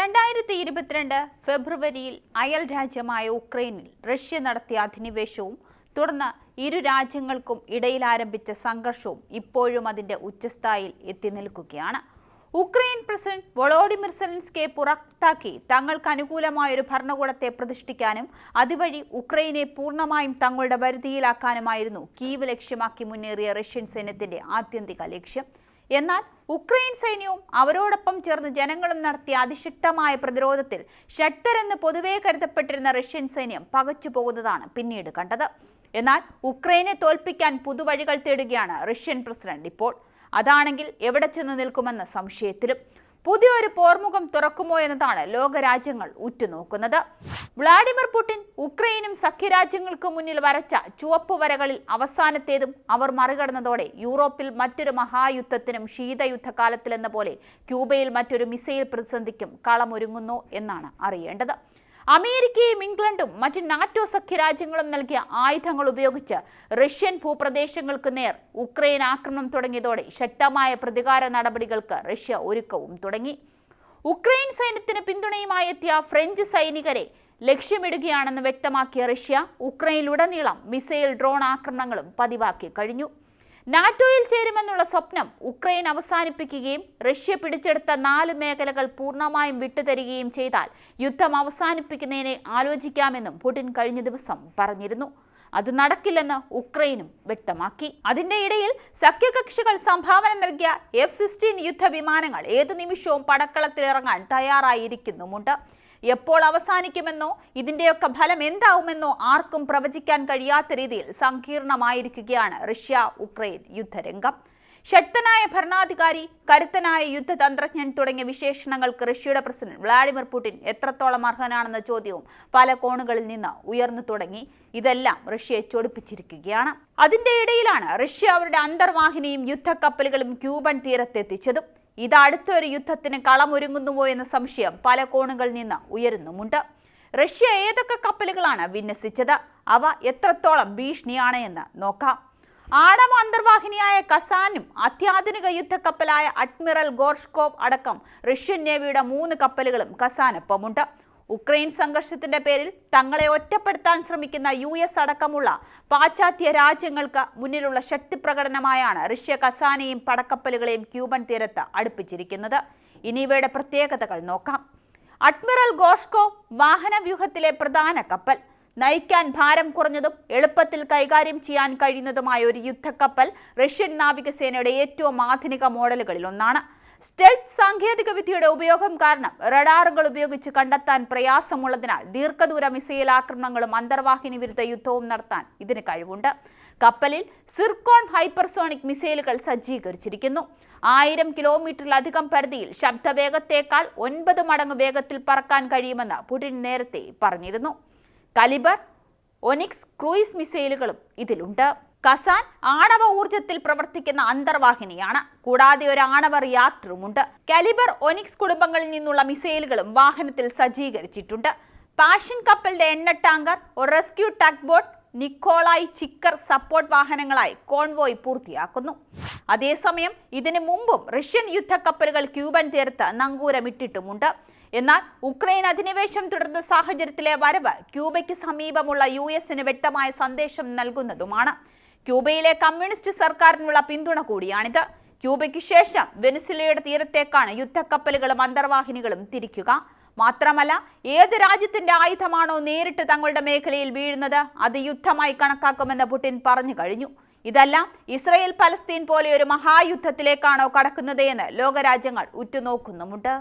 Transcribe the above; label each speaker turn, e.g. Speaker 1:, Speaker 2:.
Speaker 1: രണ്ടായിരത്തി ഇരുപത്തിരണ്ട് ഫെബ്രുവരിയിൽ അയൽ രാജ്യമായ ഉക്രൈനിൽ റഷ്യ നടത്തിയ അധിനിവേശവും തുടർന്ന് ഇരു രാജ്യങ്ങൾക്കും ഇടയിൽ ആരംഭിച്ച സംഘർഷവും ഇപ്പോഴും അതിന്റെ ഉച്ചസ്ഥായിൽ എത്തി നിൽക്കുകയാണ്. ഉക്രൈൻ പ്രസിഡന്റ് വൊളോഡിമിർ സെലൻസ്കെ പുറത്താക്കി തങ്ങൾക്ക് അനുകൂലമായ ഒരു ഭരണകൂടത്തെ പ്രതിഷ്ഠിക്കാനും അതുവഴി ഉക്രൈനെ പൂർണമായും തങ്ങളുടെ വരുതിയിലാക്കാനുമായിരുന്നു കീവ് ലക്ഷ്യമാക്കി മുന്നേറിയ റഷ്യൻ സൈന്യത്തിന്റെ ആത്യന്തിക ലക്ഷ്യം. എന്നാൽ ഉക്രൈൻ സൈന്യവും അവരോടൊപ്പം ചേർന്ന് ജനങ്ങളും നടത്തിയ അതിശക്തമായ പ്രതിരോധത്തിൽ ഷട്ടറെന്ന് പൊതുവേ കരുതപ്പെട്ടിരുന്ന റഷ്യൻ സൈന്യം പകച്ചു പോകുന്നതാണ് പിന്നീട് കണ്ടത്. എന്നാൽ ഉക്രൈനെ തോൽപ്പിക്കാൻ പുതുവഴികൾ തേടുകയാണ് റഷ്യൻ പ്രസിഡന്റ് ഇപ്പോൾ. അതാണെങ്കിൽ എവിടെ ചെന്ന് നിൽക്കുമെന്ന സംശയത്തിലും. പുതിയൊരു പോർമുഖം തുറക്കുമോ എന്നതാണ് ലോകരാജ്യങ്ങൾ ഉറ്റുനോക്കുന്നത്. വ്ളാഡിമിർ പുടിൻ ഉക്രൈനും സഖ്യരാജ്യങ്ങൾക്ക് മുന്നിൽ വരച്ച ചുവപ്പ് വരകളിൽ അവസാനത്തേതും അവർ മറികടന്നതോടെ യൂറോപ്പിൽ മറ്റൊരു മഹായുദ്ധത്തിനും ശീതയുദ്ധകാലത്തിലെന്ന പോലെ ക്യൂബയിൽ മറ്റൊരു മിസൈൽ പ്രതിസന്ധിക്കും കളമൊരുങ്ങുന്നു എന്നാണ് അറിയേണ്ടത്. അമേരിക്കയും ഇംഗ്ലണ്ടും മറ്റ് നാറ്റോ സഖ്യ രാജ്യങ്ങളും നൽകിയ ആയുധങ്ങൾ ഉപയോഗിച്ച് റഷ്യൻ ഭൂപ്രദേശങ്ങൾക്ക് നേർ ഉക്രൈൻ ആക്രമണം തുടങ്ങിയതോടെ ശക്തമായ പ്രതികാര നടപടികൾക്ക് റഷ്യ ഒരുക്കവും തുടങ്ങി. ഉക്രൈൻ സൈന്യത്തിന് പിന്തുണയുമായി എത്തിയ ഫ്രഞ്ച് സൈനികരെ ലക്ഷ്യമിടുകയാണെന്ന് വ്യക്തമാക്കിയ റഷ്യ ഉക്രൈനിലുടനീളം മിസൈൽ ഡ്രോൺ ആക്രമണങ്ങളും പതിവാക്കി കഴിഞ്ഞു. നാറ്റോയിൽ ചേരുമെന്നുള്ള സ്വപ്നം ഉക്രൈൻ അവസാനിപ്പിക്കുകയും റഷ്യ പിടിച്ചെടുത്ത നാല് മേഖലകൾ പൂർണമായും വിട്ടുതരികയും ചെയ്താൽ യുദ്ധം അവസാനിപ്പിക്കുന്നതിനെ ആലോചിക്കാമെന്നും പുടിൻ കഴിഞ്ഞ ദിവസം പറഞ്ഞിരുന്നു. അത് നടക്കില്ലെന്ന് ഉക്രൈനും വ്യക്തമാക്കി. അതിന്റെ ഇടയിൽ സഖ്യകക്ഷികൾ സംഭാവന നൽകിയ എഫ് സിക്സ്റ്റീൻ യുദ്ധ വിമാനങ്ങൾ ഏതു നിമിഷവും പടക്കളത്തിലിറങ്ങാൻ തയ്യാറായിരിക്കുന്നുമുണ്ട്. എപ്പോൾ അവസാനിക്കുമെന്നോ ഇതിന്റെയൊക്കെ ഫലം എന്താവുമെന്നോ ആർക്കും പ്രവചിക്കാൻ കഴിയാത്ത രീതിയിൽ സങ്കീർണമായിരിക്കുകയാണ് റഷ്യ ഉക്രൈൻ യുദ്ധരംഗം. ശക്തനായ ഭരണാധികാരി കരുത്തനായ യുദ്ധതന്ത്രജ്ഞൻ തുടങ്ങിയ വിശേഷണങ്ങൾക്ക് റഷ്യയുടെ പ്രസിഡന്റ് വ്ളാഡിമിർ പുടിൻ എത്രത്തോളം അർഹനാണെന്ന ചോദ്യവും പല കോണുകളിൽ നിന്ന് ഉയർന്നു തുടങ്ങി. ഇതെല്ലാം റഷ്യയെ ചൊടിപ്പിച്ചിരിക്കുകയാണ്. അതിന്റെ ഇടയിലാണ് റഷ്യ അവരുടെ അന്തർവാഹിനിയും യുദ്ധക്കപ്പലുകളും ക്യൂബൻ തീരത്തെത്തിച്ചതും. ഇത് അടുത്തൊരു യുദ്ധത്തിന് കളമൊരുങ്ങുന്നുവോ എന്ന സംശയം പല കോണുകളിൽ നിന്ന് ഉയരുന്നുമുണ്ട്. റഷ്യ ഏതൊക്കെ കപ്പലുകളാണ് വിന്യസിച്ചത്? അവ എത്രത്തോളം ഭീഷണിയാണ് എന്ന് നോക്കാം. ആണവ അന്തർവാഹിനിയായ കസാനും അത്യാധുനിക യുദ്ധക്കപ്പലായ അഡ്മിറൽ ഗോർഷ്കോവ് അടക്കം റഷ്യൻ നേവിയുടെ മൂന്ന് കപ്പലുകളും കസാനൊപ്പമുണ്ട്. ഉക്രൈൻ സംഘർഷത്തിന്റെ പേരിൽ തങ്ങളെ ഒറ്റപ്പെടുത്താൻ ശ്രമിക്കുന്ന യു എസ് അടക്കമുള്ള പാശ്ചാത്യ രാജ്യങ്ങൾക്ക് മുന്നിലുള്ള ശക്തി പ്രകടനമായാണ് റഷ്യ കസാനയും പടക്കപ്പലുകളെയും ക്യൂബൻ തീരത്ത് അടുപ്പിച്ചിരിക്കുന്നത്. ഇനി ഇവയുടെ പ്രത്യേകതകൾ നോക്കാം. അഡ്മിറൽ ഗോഷ്കോ വാഹന വ്യൂഹത്തിലെ പ്രധാന കപ്പൽ. നയിക്കാൻ ഭാരം കുറഞ്ഞതും എളുപ്പത്തിൽ കൈകാര്യം ചെയ്യാൻ കഴിയുന്നതുമായ ഒരു യുദ്ധക്കപ്പൽ റഷ്യൻ നാവികസേനയുടെ ഏറ്റവും ആധുനിക മോഡലുകളിൽ ഒന്നാണ്. സ്റ്റെൽത്ത് സാങ്കേതിക വിദ്യയുടെ ഉപയോഗം കാരണം റഡാറുകൾ ഉപയോഗിച്ച് കണ്ടെത്താൻ പ്രയാസമുള്ളതിനാൽ ദീർഘദൂര മിസൈൽ ആക്രമണങ്ങളും അന്തർവാഹിനി വിരുദ്ധ യുദ്ധവും നടത്താൻ ഇതിന് കഴിവുണ്ട്. കപ്പലിൽ സിർക്കോൺ ഹൈപ്പർസോണിക് മിസൈലുകൾ സജ്ജീകരിച്ചിരിക്കുന്നു. ആയിരം കിലോമീറ്ററിലധികം പരിധിയിൽ ശബ്ദവേഗത്തേക്കാൾ ഒൻപത് മടങ്ങ് വേഗത്തിൽ പറക്കാൻ കഴിയുമെന്ന് പുടിൻ നേരത്തെ പറഞ്ഞിരുന്നു. കലിബർ ഒനിക്സ് ക്രൂയിസ് മിസൈലുകളും ഇതിലുണ്ട്. കസാൻ ആണവ ഊർജത്തിൽ പ്രവർത്തിക്കുന്ന അന്തർവാഹിനിയാണ്. കൂടാതെ ഒരു ആണവ റിയാക്ടറുമുണ്ട്. കാലിബർ ഒനിക്സ് കുടുംബങ്ങളിൽ നിന്നുള്ള മിസൈലുകളും വാഹനത്തിൽ സജ്ജീകരിച്ചിട്ടുണ്ട്. പാഷൻ കപ്പലിന്റെ എണ്ണ ടാങ്കർ ഒരു rescue tug boat Nikolai Chiker support വാഹനങ്ങളായി convoy പൂർത്തിയാക്കുന്നു. അതേസമയം ഇതിനു മുമ്പും റഷ്യൻ യുദ്ധക്കപ്പലുകൾ ക്യൂബൻ തീരത്ത് നങ്കൂരമിട്ടിട്ടുമുണ്ട്. എന്നാൽ ഉക്രൈൻ അധിനിവേശം തുടർന്ന സാഹചര്യത്തിലെ വരവ് ക്യൂബയ്ക്ക് സമീപമുള്ള യു എസിന് വ്യക്തമായ സന്ദേശം നൽകുന്നതുമാണ്. ക്യൂബയിലെ കമ്മ്യൂണിസ്റ്റ് സർക്കാരിനുള്ള പിന്തുണ കൂടിയാണിത്. ക്യൂബയ്ക്ക് ശേഷം വെനിസുലയുടെ തീരത്തേക്കാണ് യുദ്ധക്കപ്പലുകളും അന്തർവാഹിനികളും തിരിക്കുക. മാത്രമല്ല ഏത് രാജ്യത്തിന്റെ ആയുധമാണോ നേരിട്ട് തങ്ങളുടെ മേഖലയിൽ വീഴുന്നത് അത് യുദ്ധമായി കണക്കാക്കുമെന്ന് പുടിൻ പറഞ്ഞു കഴിഞ്ഞു. ഇതെല്ലാം ഇസ്രയേൽ പലസ്തീൻ പോലെ ഒരു മഹായുദ്ധത്തിലേക്കാണോ കടക്കുന്നത് എന്ന് ലോകരാജ്യങ്ങൾ ഉറ്റുനോക്കുന്നുമുണ്ട്.